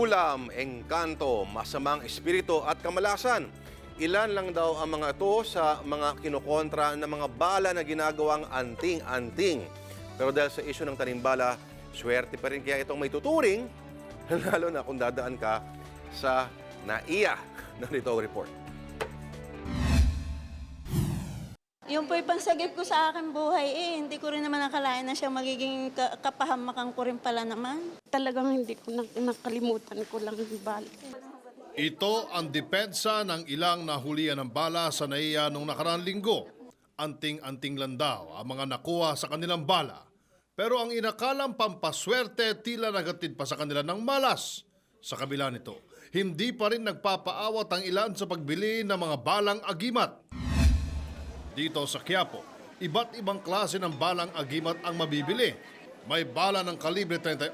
kulam, engkanto, masamang espiritu at kamalasan. Ilan lang daw ang mga ito sa mga kinukontra ng mga bala na ginagawang anting-anting. Pero dahil sa isyu ng tanimbala, swerte pa rin kaya itong may tuturing, lalo na kung dadaan ka sa naiya ng Rito Report. Yung po'y pansagip ko sa akin buhay eh. Hindi ko rin naman nakalain na siya magiging ka- kapahamakan ko rin pala naman. Talagang hindi ko na, nakalimutan ko lang yung bala. Ito ang depensa ng ilang nahulian ng bala sa naiya nung nakaraang linggo. Anting-anting lang daw ang mga nakuha sa kanilang bala. Pero ang inakalang pampaswerte tila nagatid pa sa kanila ng malas. Sa kabila nito, hindi pa rin nagpapaawat ang ilan sa pagbili ng mga balang agimat. Dito sa Quiapo, iba't ibang klase ng balang agimat ang mabibili. May bala ng kalibre 38,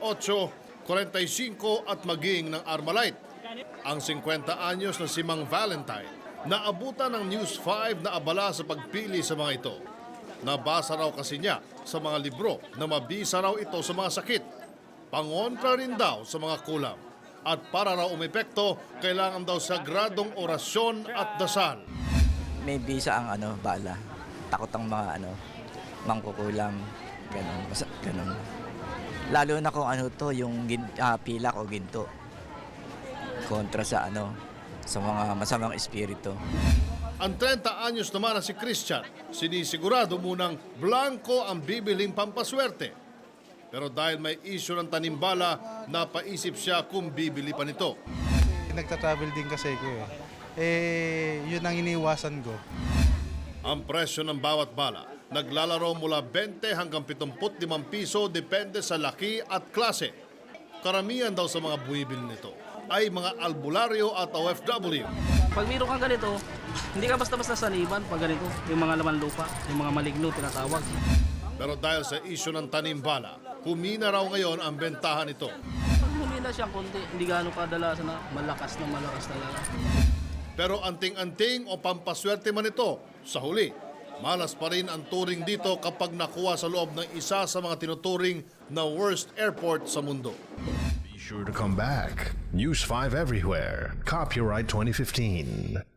45 at maging ng Armalite. Ang 50 anyos na si Mang Valentine, naabutan ng News 5 na abala sa pagpili sa mga ito. Nabasa raw kasi niya sa mga libro na mabisa raw ito sa mga sakit. Pangontra rin daw sa mga kulam. At para raw umepekto, kailangan daw sagradong orasyon at dasal. May bisa ang ano, bala. Takot ang mga ano, mangkukulam, ganun, basta ganun. Lalo na kung ano to, yung gin, ah, pilak o ginto. Kontra sa ano, sa mga masamang espiritu. Ang 30 anyos naman na si Christian, sinisigurado munang blanco ang bibiling pampaswerte. Pero dahil may issue ng tanimbala, napaisip siya kung bibili pa nito. Nagta-travel din kasi ko eh. Eh, yun ang iniwasan ko. Ang presyo ng bawat bala, naglalaro mula 20 hanggang 75 piso depende sa laki at klase. Karamihan daw sa mga buwibil nito ay mga albularyo at OFW. Pag mayroon kang ganito, hindi ka basta-basta saliban pag ganito. Yung mga laman lupa, yung mga maligno tinatawag. Pero dahil sa issue ng tanimbala, humina raw ngayon ang bentahan nito. Pag humila siya konti, hindi gaano kadalasan na malakas na malakas talaga. Pero anting-anting o pampaswerte man ito, sa huli, malas pa rin ang touring dito kapag nakuha sa loob ng isa sa mga tinuturing na worst airport sa mundo. Be sure to come back. News 5 everywhere. Copyright 2015.